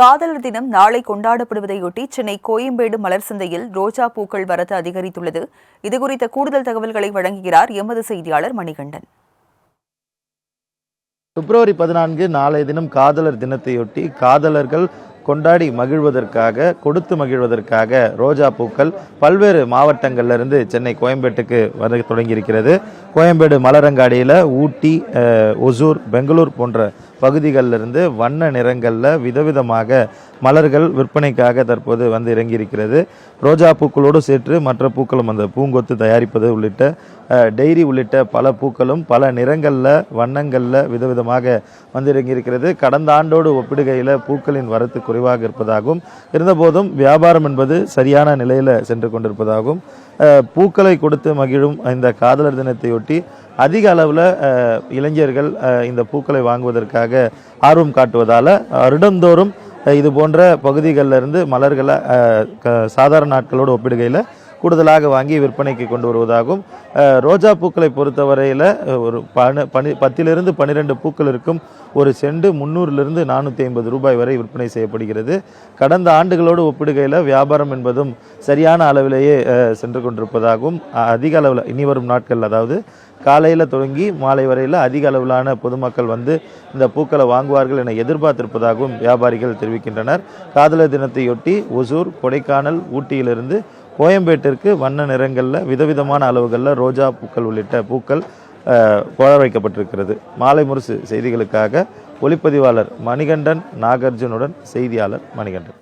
காதலர் தினம் நாளை கொண்டாடப்படுவதையொட்டி சென்னை கோயம்பேடு மலர் சந்தையில் ரோஜா பூக்கள் வரத்து அதிகரித்துள்ளது. இதுகுறித்த கூடுதல் தகவல்களை வழங்குகிறார் எமது செய்தியாளர் மணிகண்டன். பிப்ரவரி பதினான்கு நாளைய தினம் காதலர் தினத்தையொட்டி காதலர்கள் கொண்டாடி மகிழ்வதற்காக கொடுத்து மகிழ்வதற்காக ரோஜா பூக்கள் பல்வேறு மாவட்டங்கள்ல இருந்து சென்னை கோயம்பேட்டுக்கு வர தொடங்கியிருக்கிறது. கோயம்பேடு மலரங்காடியில் ஊட்டி அஹ், ஒசூர் பெங்களூர் போன்ற பகுதிகளிலிருந்து வண்ண நிறங்களில் விதவிதமாக மலர்கள் விற்பனைக்காக தற்போது வந்து இறங்கியிருக்கிறது. ரோஜா பூக்களோடு சேர்த்து மற்ற பூக்களும் அந்த பூங்கொத்து தயாரிப்பது உள்ளிட்ட டெய்ரி உள்ளிட்ட பல பூக்களும் பல நிறங்களில் வண்ணங்களில் விதவிதமாக வந்து இறங்கியிருக்கிறது. கடந்த ஆண்டோடு ஒப்பிடுகையில் பூக்களின் வரத்து குறைவாக இருப்பதாகவும் இருந்தபோதும் வியாபாரம் என்பது சரியான நிலையில் சென்று கொண்டிருப்பதாகவும் பூக்களை கொடுத்து மகிழும் இந்த காதலர் தினத்தையொட்டி அதிக அளவில் இளைஞர்கள் இந்த பூக்களை வாங்குவதற்காக ஆர்வம் காட்டுவதால் வருடந்தோறும் இது போன்ற பகுதிகளில் இருந்து மலர்களை க- சாதாரண நாட்களோடு ஒப்பிடுகையில் கூடுதலாக வாங்கி விற்பனைக்கு கொண்டு வருவதாகவும் ரோஜா பூக்களை பொறுத்தவரையில் ஒரு பனு பனி பத்திலிருந்து பன்னிரெண்டு பூக்கள் இருக்கும் ஒரு செண்டு முந்நூறிலிருந்து நானூற்றி ஐம்பது ரூபாய் வரை விற்பனை செய்யப்படுகிறது. கடந்த ஆண்டுகளோடு ஒப்பிடுகையில் வியாபாரம் என்பதும் சரியான அளவிலேயே சென்று கொண்டிருப்பதாகவும் அதிக அளவில் இனி வரும் நாட்கள் அதாவது காலையில் தொடங்கி மாலை வரையில் அதிக அளவிலான பொதுமக்கள் வந்து இந்த பூக்களை வாங்குவார்கள் என எதிர்பார்த்திருப்பதாகவும் வியாபாரிகள் தெரிவிக்கின்றனர். காதலர் தினத்தையொட்டி ஒசூர் கொடைக்கானல் ஊட்டியிலிருந்து கோயம்பேட்டிற்கு வண்ண நிறங்களில் விதவிதமான அளவுகளில் ரோஜா பூக்கள் உள்ளிட்ட பூக்கள் அஹ், வைக்கப்பட்டிருக்கிறது. மாலை முரசு செய்திகளுக்காக ஒளிப்பதிவாளர் மணிகண்டன் நாகார்ஜுனுடன் செய்தியாளர் மணிகண்டன்.